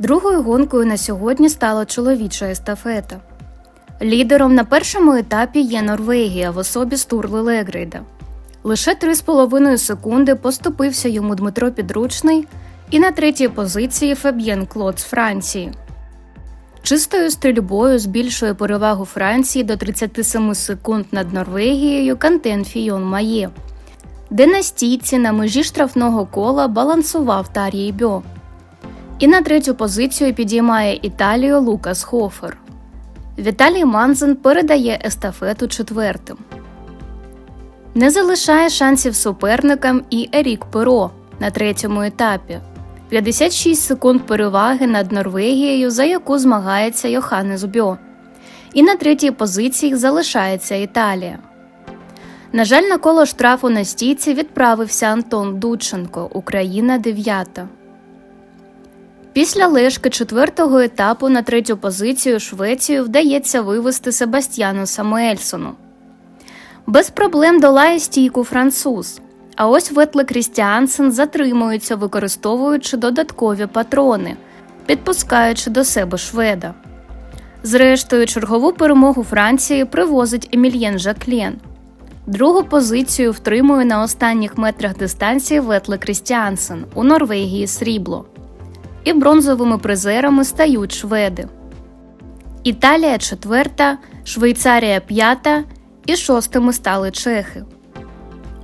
Другою гонкою на сьогодні стала чоловіча естафета. Лідером на першому етапі є Норвегія в особі Стурли Легрейда. Лише 3,5 секунди поступився йому Дмитро Підручний і на третій позиції Фаб'єн Клод з Франції. Чистою стрільбою збільшує перевагу Франції до 37 секунд над Норвегією Кантен Фійон Має, де на стійці на межі штрафного кола балансував Тар'єй Бьо. І на третю позицію підіймає Італію Лукас Хофер. Віталій Манзен передає естафету четвертим. Не залишає шансів суперникам і Ерік Перо на третьому етапі. 56 секунд переваги над Норвегією, за яку змагається Йоханнес Бьо. І на третій позиції залишається Італія. На жаль, на коло штрафу на стійці відправився Антон Дученко, Україна дев'ята. Після лежки четвертого етапу на третю позицію Швецію вдається вивести Себастьяну Самуельсону. Без проблем долає стійку француз. А ось Ветле Крістіансен затримується, використовуючи додаткові патрони, підпускаючи до себе шведа. Зрештою, чергову перемогу Франції привозить Емільєн Жаклєн. Другу позицію втримує на останніх метрах дистанції Ветле Крістіансен у Норвегії срібло. І бронзовими призерами стають шведи. Італія четверта, Швейцарія п'ята і шостими стали чехи.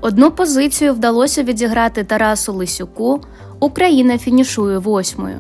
Одну позицію вдалося відіграти Тарасу Лисюку, Україна фінішує восьмою.